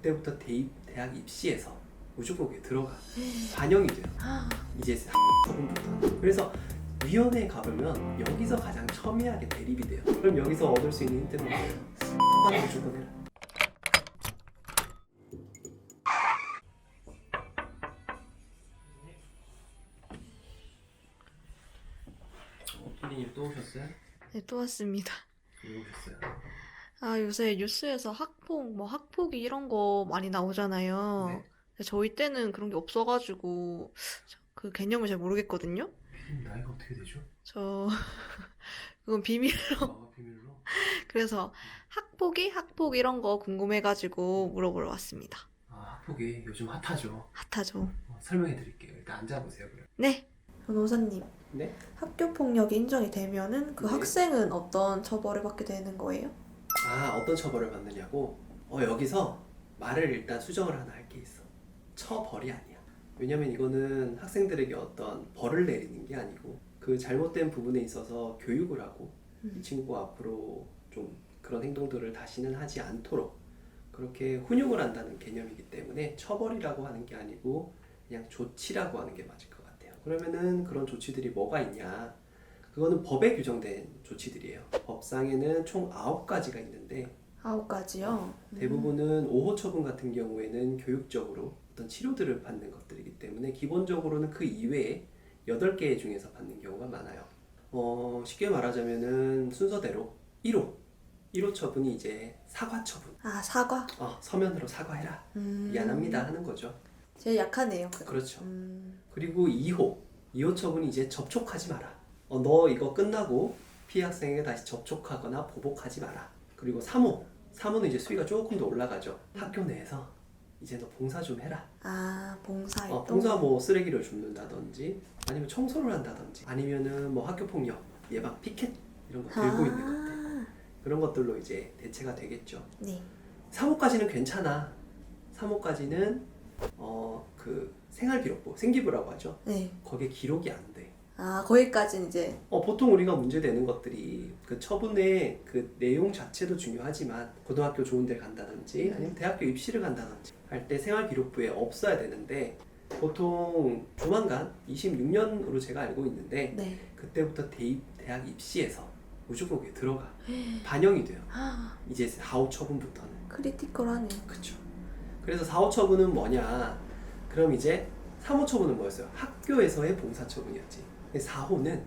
그때부터 대입, 대학 입시에서 그게 들어가 반영이 돼요. 이제 처음부터. 그래서 위원회에 가보면 여기서 가장 첨예하게 대립이 돼요. 그럼 여기서 얻을 수 있는 힌트는 뭐예요? 하나 무조건 해라. 어, 피디님 또 오셨어요? 네, 또 왔습니다. 왜 오셨어요? 아, 요새 뉴스에서 학폭, 뭐 학폭이 이런 거 많이 나오잖아요. 네. 근데 저희 때는 그런 게 없어가지고 그 개념을 잘 모르겠거든요. 피디님 나이가 어떻게 되죠? 저 그건 비밀. 아, 비밀로? 그래서 학폭이 학폭 이런 거 궁금해가지고 물어보러 왔습니다. 아, 학폭이 요즘 핫하죠. 핫하죠. 어, 설명해 드릴게요. 일단 앉아보세요. 그럼. 네. 변호사님, 네? 학교 폭력이 인정이 되면은 그 네. 학생은 어떤 처벌을 받게 되는 거예요? 아, 어떤 처벌을 받느냐고? 어, 여기서 말을 일단 수정을 하나 할 게 있어. 처벌이 아니야. 왜냐면 이거는 학생들에게 어떤 벌을 내리는 게 아니고 그 잘못된 부분에 있어서 교육을 하고 음. 이 친구가 앞으로 좀 그런 행동들을 다시는 하지 않도록 그렇게 훈육을 한다는 개념이기 때문에 처벌이라고 하는 게 아니고 그냥 조치라고 하는 게 맞을 것 같아요. 그러면은 그런 조치들이 뭐가 있냐? 그거는 법에 규정된 조치들이에요. 법상에는 총 9가지가 있는데 아홉 가지요. 대부분은 5호 처분 같은 경우에는 교육적으로 어떤 치료들을 받는 것들이기 때문에 기본적으로는 그 이외에 8개 중에서 받는 경우가 많아요. 어, 쉽게 말하자면은 순서대로 1호. 1호 처분이 이제 사과 처분. 아, 사과? 어, 서면으로 사과해라. 음. 미안합니다 하는 거죠. 제일 약하네요. 그- 그렇죠. 음. 그리고 2호. 2호 처분이 이제 접촉하지 마라. 어, 너 이거 끝나고 피해 학생에게 다시 접촉하거나 보복하지 마라. 그리고 3호. 3호는 이제 수위가 조금 더 올라가죠. 학교 내에서 이제 너 봉사 좀 해라. 아, 봉사활동. 어, 봉사 뭐 쓰레기를 줍는다든지 아니면 청소를 한다든지 아니면은 뭐 학교 폭력 예방 피켓 이런 거 들고 있는 것들 아, 그런 것들로 이제 대체가 되겠죠. 네. 3호까지는 괜찮아. 3호까지는 어 그 생활기록부 생기부라고 하죠. 네. 거기에 기록이 안 돼. 아, 거기까지 이제 어, 보통 우리가 문제되는 것들이 그 처분의 그 내용 자체도 중요하지만 고등학교 좋은 데 간다든지 아니면 대학교 입시를 간다든지 할 때 생활기록부에 없어야 되는데 보통 조만간 26년으로 제가 알고 있는데 네. 그때부터 대입 대학 입시에서 무조건 그게 들어가 반영이 돼요. 아, 이제 4, 5 처분부터는 크리티컬하네. 그쵸. 그래서 4, 5 처분은 뭐냐? 그럼 이제 3, 5 처분은 뭐였어요? 학교에서의 봉사 처분이었지. 4호는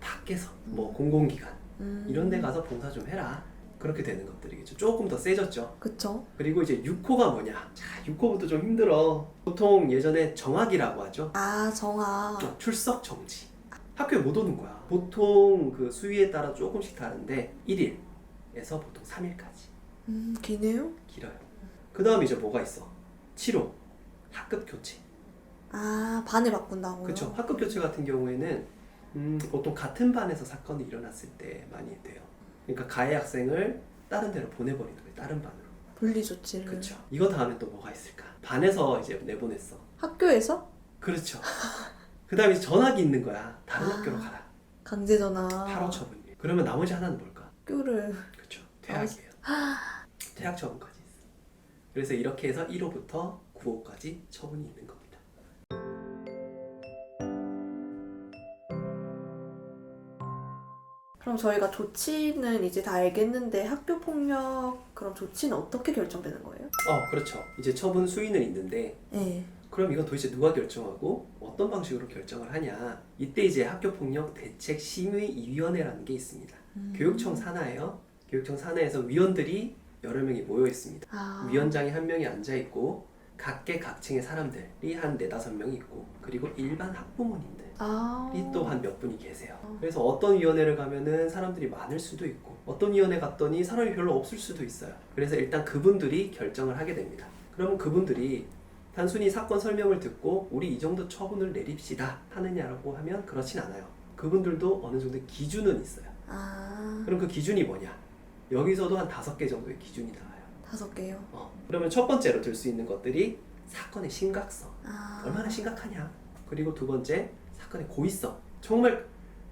밖에서 뭐 공공기관 음. 이런 데 가서 봉사 좀 해라. 그렇게 되는 것들이겠죠. 조금 더 세졌죠. 그쵸? 그리고 이제 6호가 뭐냐? 자, 6호부터 좀 힘들어. 보통 예전에 정학이라고 하죠. 아, 정아. 어, 출석 정지. 학교에 못 오는 거야. 보통 그 수위에 따라 조금씩 다른데 1일에서 보통 3일까지 음, 기네요? 길어요. 그 다음 이제 뭐가 있어? 7호 학급 교체. 아, 반을 바꾼다고요? 그렇죠. 학급 교체 같은 경우에는 음, 보통 같은 반에서 사건이 일어났을 때 많이 돼요. 그러니까 가해 학생을 다른 데로 보내버리는 거예요. 다른 반으로. 분리 조치를. 그렇죠. 이거 다음에 또 뭐가 있을까? 반에서 이제 내보냈어. 학교에서 그렇죠. 그 다음에 전학이 있는 거야. 다른 아. 학교로 가라. 강제 전화. 8호 처분. 그러면 나머지 하나는 뭘까? 학교를 그렇죠. 퇴학이에요. 퇴학 처분까지 있어. 그래서 이렇게 해서 1호부터 9호까지 처분이 있는 겁 그럼 저희가 조치는 이제 다 알겠는데 학교 폭력 그럼 조치는 어떻게 결정되는 거예요? 어, 그렇죠. 이제 처분 수위는 있는데 네. 그럼 이건 도대체 누가 결정하고 어떤 방식으로 결정을 하냐? 이때 이제 학교 폭력 대책 심의위원회라는 게 있습니다. 음. 교육청 산하예요. 교육청 산하에서 위원들이 여러 명이 모여 있습니다. 아. 위원장이 한 명이 앉아 있고 각계 각층의 사람들이 한 네다섯 명이 있고 그리고 일반 학부모님들 이 아. 또한 몇 분이 계세요. 어. 그래서 어떤 위원회를 가면은 사람들이 많을 수도 있고 어떤 위원회 갔더니 사람이 별로 없을 수도 있어요. 그래서 일단 그분들이 결정을 하게 됩니다. 그러면 그분들이 단순히 사건 설명을 듣고 우리 이 정도 처분을 내립시다 하느냐라고 하면 그렇진 않아요. 그분들도 어느 정도 기준은 있어요. 아. 그럼 그 기준이 뭐냐? 여기서도 한 다섯 개 정도의 기준이 나와요. 다섯 개요. 어. 그러면 첫 번째로 들 수 있는 것들이 사건의 심각성. 아. 얼마나 심각하냐. 그리고 두 번째, 사건의 고의성. 정말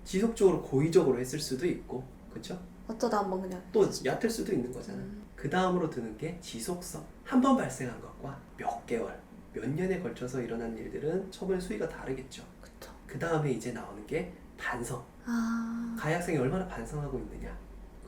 지속적으로 고의적으로 했을 수도 있고, 그렇죠? 어쩌다 한번 그냥 또 얕을 수도 있는 거잖아. 음. 그 다음으로 드는 게 지속성. 한 번 발생한 것과 몇 개월, 몇 년에 걸쳐서 일어난 일들은 처분 수위가 다르겠죠. 그쵸. 그 다음에 이제 나오는 게 반성. 아, 가해 학생이 얼마나 반성하고 있느냐.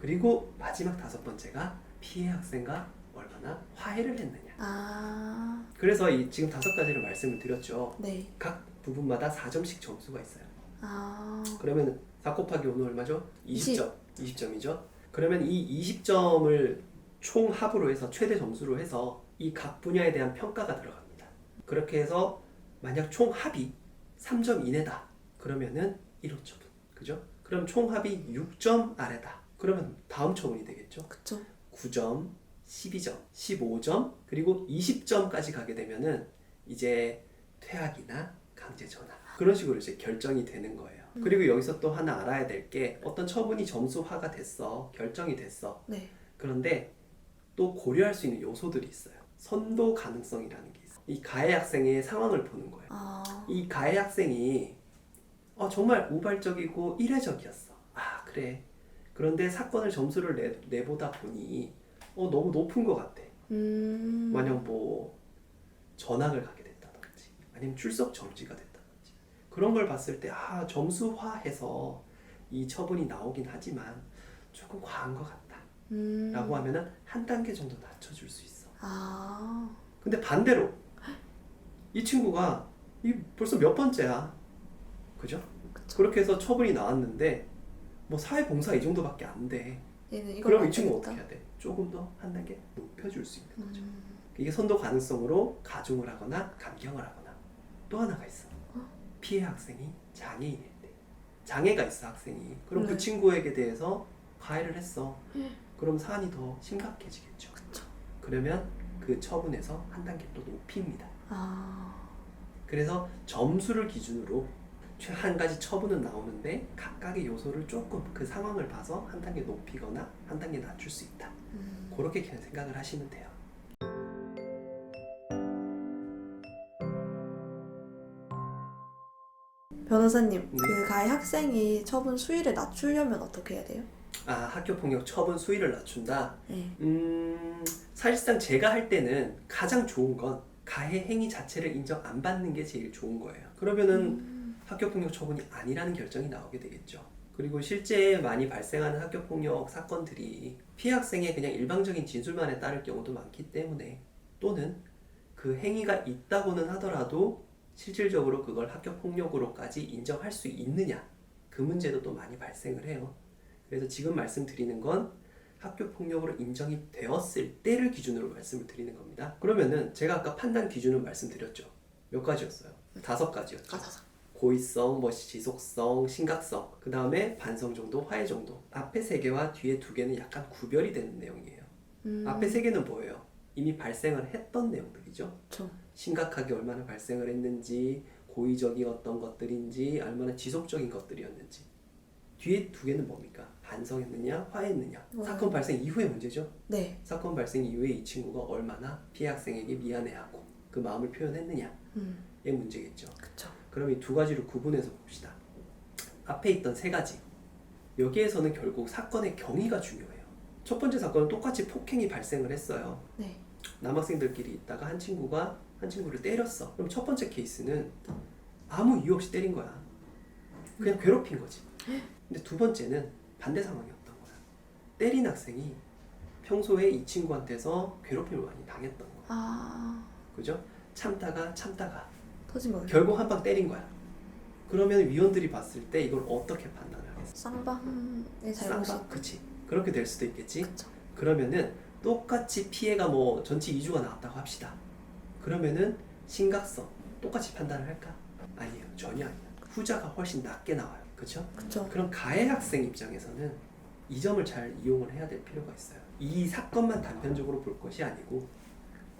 그리고 마지막 다섯 번째가 피해 학생과 얼마나 화해를 했느냐. 아, 그래서 이 지금 다섯 가지를 말씀을 드렸죠. 네. 각 부분마다 4점씩 점수가 있어요. 아, 그러면 4 곱하기 5는 얼마죠? 20. 20점. 20 점이죠. 그러면 이 20점을 총 합으로 해서 최대 점수로 해서 이 각 분야에 대한 평가가 들어갑니다. 그렇게 해서 만약 총 합이 3점 이내다. 그러면은 1호 처분. 그죠? 그럼 총 합이 6점 아래다. 그러면 다음 처분이 되겠죠. 그쵸. 9점, 12점, 15점, 그리고 20점까지 가게 되면은 이제 퇴학이나 강제 전학 그런 식으로 이제 결정이 되는 거예요. 음. 그리고 여기서 또 하나 알아야 될 게 어떤 처분이 점수화가 됐어, 결정이 됐어. 네. 그런데 또 고려할 수 있는 요소들이 있어요. 선도 가능성이라는 게 있어. 이 가해 학생의 상황을 보는 거예요. 아, 이 가해 학생이 어, 정말 우발적이고 이례적이었어. 아 그래. 그런데 사건을 점수를 내, 내보다 보니 어, 너무 높은 것 같아. 음. 만약 뭐 전학을 됐다든지 아니면 출석 정지가 됐다든지 그런 걸 봤을 때 아 점수화해서 이 처분이 나오긴 하지만 조금 과한 것 같다. 음. 라고 하면은 한 단계 정도 낮춰줄 수 있어. 아, 근데 반대로 이 친구가 이 벌써 몇 번째야, 그죠? 그쵸. 그렇게 해서 처분이 나왔는데 뭐 사회봉사 이 정도밖에 안 돼. 얘는 이걸 그럼 이안 친구. 어떻게 해야 돼? 조금 더 한 단계 높여줄 수 있는 거죠. 음. 이게 선도 가능성으로 가중을 하거나 감경을 하거나 또 하나가 있어. 피해 학생이 장애인일 때 장애가 있어 학생이 그럼 그 네. 친구에게 대해서 가해를 했어. 그럼 사안이 더 심각해지겠죠. 그쵸. 그러면 그 처분에서 한 단계 또 높입니다. 아, 그래서 점수를 기준으로 최- 한 가지 처분은 나오는데 각각의 요소를 조금 그 상황을 봐서 한 단계 높이거나 한 단계 낮출 수 있다. 음. 그렇게 그냥 생각을 하시면 돼요. 변호사님, 음. 그 가해 학생이 처분 수위를 낮추려면 어떻게 해야 돼요? 아 학교 폭력 처분 수위를 낮춘다. 네. 음 사실상 제가 할 때는 가장 좋은 건 가해 행위 자체를 인정 안 받는 게 제일 좋은 거예요. 그러면은 음. 학교 폭력 처분이 아니라는 결정이 나오게 되겠죠. 그리고 실제 많이 발생하는 학교 폭력 사건들이 피해 학생의 그냥 일방적인 진술만에 따를 경우도 많기 때문에 또는 그 행위가 있다고는 하더라도 실질적으로 그걸 학교 폭력으로까지 인정할 수 있느냐 그 문제도 또 많이 발생을 해요. 그래서 지금 말씀드리는 건 학교 폭력으로 인정이 되었을 때를 기준으로 말씀을 드리는 겁니다. 그러면은 제가 아까 판단 기준을 말씀드렸죠. 몇 가지였어요? 다섯 가지였죠. 고의성, 뭐 지속성, 심각성, 그 다음에 반성 정도, 화해 정도. 앞에 세 개와 뒤에 두 개는 약간 구별이 되는 내용이에요. 음. 앞에 세 개는 뭐예요? 이미 발생을 했던 내용들이죠. 그쵸. 심각하게 얼마나 발생을 했는지, 고의적인 어떤 것들인지, 얼마나 지속적인 것들이었는지. 뒤에 두 개는 뭡니까? 반성했느냐, 화해했느냐. 와. 사건 발생 이후의 문제죠. 네. 사건 발생 이후에 이 친구가 얼마나 피해 학생에게 미안해하고 그 마음을 표현했느냐의 음. 문제겠죠. 그쵸. 그럼 이 두 가지를 구분해서 봅시다. 앞에 있던 세 가지. 여기에서는 결국 사건의 경위가 중요해요. 첫 번째 사건은 똑같이 폭행이 발생을 했어요. 네. 남학생들끼리 있다가 한 친구가 한 친구를 때렸어. 그럼 첫 번째 케이스는 아무 이유 없이 때린 거야. 그냥 괴롭힌 거지. 근데 두 번째는 반대 상황이었던 거야. 때린 학생이 평소에 이 친구한테서 괴롭힘을 많이 당했던 거야. 아, 그죠? 참다가 참다가 터진 거예요. 결국 한 방 때린 거야. 그러면 위원들이 봤을 때 이걸 어떻게 판단을 하겠어? 쌍방의 잘못이. 쌍방, 그치? 그렇게 될 수도 있겠지. 그쵸. 그러면은 똑같이 피해가 뭐 전치 2주가 나왔다고 합시다. 그러면은 심각성 똑같이 판단을 할까? 아니에요. 전혀 아니야. 후자가 훨씬 낮게 나와요. 그쵸? 그쵸. 그럼 가해 학생 입장에서는 이 점을 잘 이용을 해야 될 필요가 있어요. 이 사건만 단편적으로 볼 것이 아니고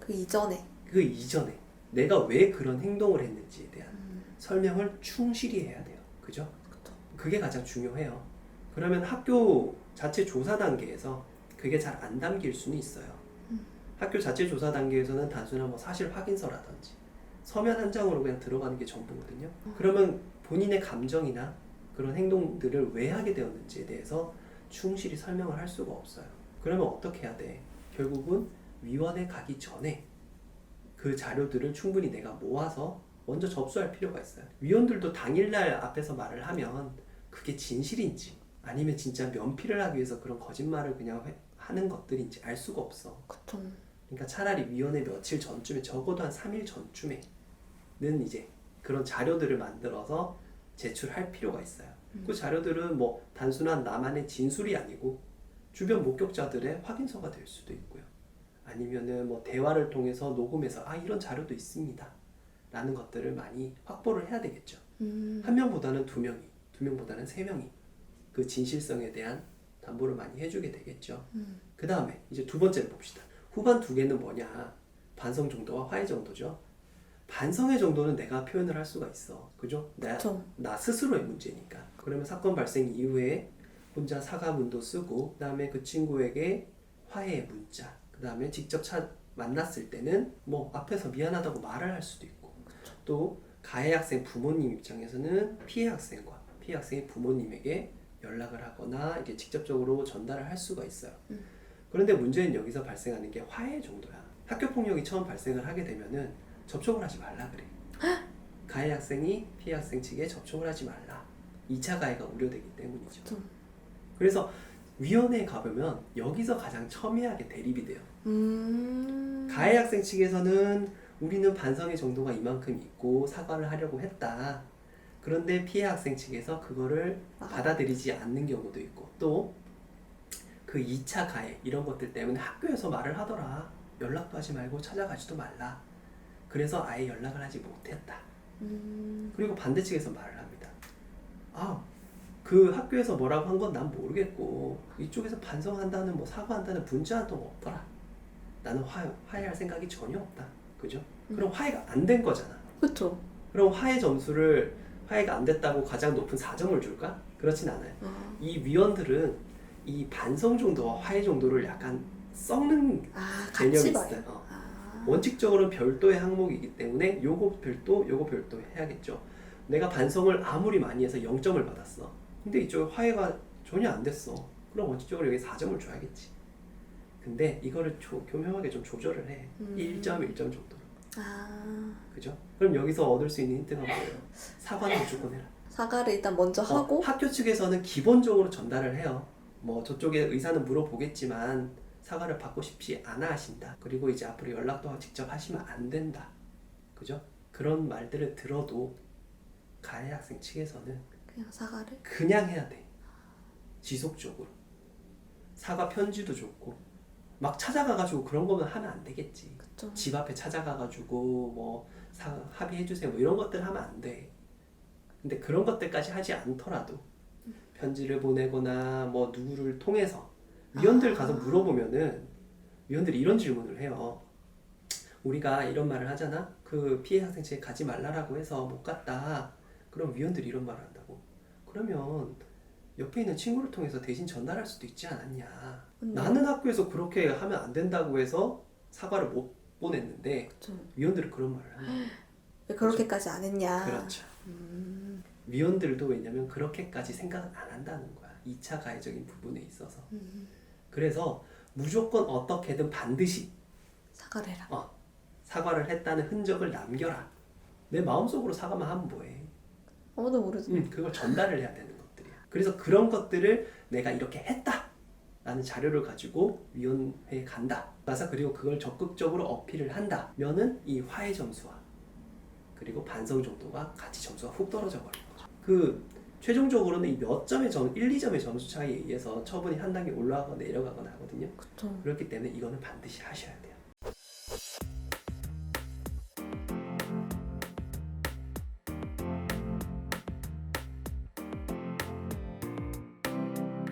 그 이전에. 그 이전에 내가 왜 그런 행동을 했는지에 대한 음. 설명을 충실히 해야 돼요. 그죠? 그쵸. 그게 가장 중요해요. 그러면 학교 자체 조사 단계에서 그게 잘 안 담길 수는 있어요. 음. 학교 자체 조사 단계에서는 단순한 뭐 사실 확인서라든지 서면 한 장으로 그냥 들어가는 게 전부거든요. 그러면 본인의 감정이나 그런 행동들을 왜 하게 되었는지에 대해서 충실히 설명을 할 수가 없어요. 그러면 어떻게 해야 돼? 결국은 위원회 가기 전에 그 자료들을 충분히 내가 모아서 먼저 접수할 필요가 있어요. 위원들도 당일날 앞에서 말을 하면 그게 진실인지 아니면 진짜 면피를 하기 위해서 그런 거짓말을 그냥 해- 하는 것들인지 알 수가 없어. 그쵸. 그러니까 차라리 위원회 며칠 전쯤에 적어도 한 3일 전쯤에는 이제 그런 자료들을 만들어서 제출할 필요가 있어요. 그 자료들은 뭐 단순한 나만의 진술이 아니고 주변 목격자들의 확인서가 될 수도 있고요. 아니면은 뭐 대화를 통해서 녹음해서 아 이런 자료도 있습니다. 라는 것들을 많이 확보를 해야 되겠죠. 음. 한 명보다는 두 명이, 두 명보다는 세 명이 그 진실성에 대한 담보를 많이 해주게 되겠죠. 음. 그 다음에 이제 두 번째를 봅시다. 후반 두 개는 뭐냐? 반성 정도와 화해 정도죠. 반성의 정도는 내가 표현을 할 수가 있어. 그죠? 나, 그쵸. 나 스스로의 문제니까. 그러면 사건 발생 이후에 혼자 사과 문도 쓰고, 그 다음에 그 친구에게 화해의 문자, 그 다음에 직접 차, 만났을 때는 뭐 앞에서 미안하다고 말을 할 수도 있고, 또 가해 학생 부모님 입장에서는 피해 학생과 피해 학생의 부모님에게 연락을 하거나 이게 직접적으로 전달을 할 수가 있어요. 그런데 문제는 여기서 발생하는 게 화해 정도야. 학교 폭력이 처음 발생을 하게 되면은 접촉을 하지 말라 그래. 가해 학생이 피해 학생 측에 접촉을 하지 말라. 2차 가해가 우려되기 때문이죠. 그래서 위원회에 가보면 여기서 가장 첨예하게 대립이 돼요. 음. 가해 학생 측에서는 우리는 반성의 정도가 이만큼 있고 사과를 하려고 했다. 그런데 피해 학생 측에서 그거를 아. 받아들이지 않는 경우도 있고 또 그 2차 가해 이런 것들 때문에 학교에서 말을 하더라. 연락도 하지 말고 찾아가지도 말라. 그래서 아예 연락을 하지 못했다. 음. 그리고 반대 측에서 말을 합니다. 아, 그 학교에서 뭐라고 한 건 난 모르겠고 이쪽에서 반성한다는 뭐 사과한다는 문자 한통 없더라. 나는 화, 화해할 생각이 전혀 없다. 그죠? 그럼 화해가 안 된 거잖아. 그쵸. 그럼 화해 점수를 화해가 안 됐다고 가장 높은 4점을 줄까? 그렇진 않아요. 아, 이 위원들은 이 반성 정도와 화해 정도를 약간 썩는 아 개념이 같이 봐요. 있어요. 어. 아. 원칙적으로는 별도의 항목이기 때문에 요거 별도, 요거 별도 해야겠죠. 내가 반성을 아무리 많이 해서 0점을 받았어. 근데 이쪽에 화해가 전혀 안 됐어. 그럼 원칙적으로 여기 4점을 줘야겠지. 근데 이거를 조, 교묘하게 좀 조절을 해. 음. 1점, 1점 정도로. 아. 그죠? 그럼 여기서 얻을 수 있는 힌트가 뭐예요? 사과는 무조건 해라. 사과를 일단 먼저 어, 하고 학교 측에서는 기본적으로 전달을 해요. 뭐 저쪽에 의사는 물어보겠지만 사과를 받고 싶지 않아 하신다. 그리고 이제 앞으로 연락도 직접 하시면 안 된다. 그죠? 그런 말들을 들어도 가해 학생 측에서는 그냥 사과를. 그냥 해야 돼. 지속적으로. 사과 편지도 좋고 막 찾아가가지고 그런 거면 하면 안 되겠지. 그쵸. 집 앞에 찾아가가지고 뭐 사, 합의해주세요 뭐 이런 것들 하면 안 돼. 근데 그런 것들까지 하지 않더라도 편지를 보내거나 뭐 누구를 통해서 위원들 가서 물어보면은 위원들이 이런 질문을 해요. 우리가 이런 말을 하잖아. 그 피해 학생 측에 가지 말라라고 해서 못 갔다. 그럼 위원들이 이런 말을 한다고. 그러면 옆에 있는 친구를 통해서 대신 전달할 수도 있지 않았냐. 근데- 나는 학교에서 그렇게 하면 안 된다고 해서 사과를 못 보냈는데 그쵸. 위원들은 그런 말을 거예요. 왜 그렇게까지 안 했냐. 그렇죠. 음. 위원들도 왜냐면 그렇게까지 생각은 안 한다는 거야. 2차 가해적인 부분에 있어서. 음. 그래서 무조건 어떻게든 반드시 사과를 해라. 어, 사과를 했다는 흔적을 남겨라. 내 마음속으로 사과만 하면 뭐해. 아무도 모르죠. 음, 그걸 전달을 해야 되는 것들이야. 그래서 그런 것들을 내가 이렇게 했다. 라는 자료를 가지고 위원회에 간다. 가서 그리고 그걸 적극적으로 어필을 한다. 면은 이 화해 점수와 그리고 반성 정도가 같이 점수가 훅 떨어져 버리는 거죠. 그 최종적으로는 이 몇 점의 점, 1, 2점의 점수 차이에 의해서 처분이 한 단계 올라가거나 내려가거나 하거든요. 그쵸. 그렇기 때문에 이거는 반드시 하셔야 돼요.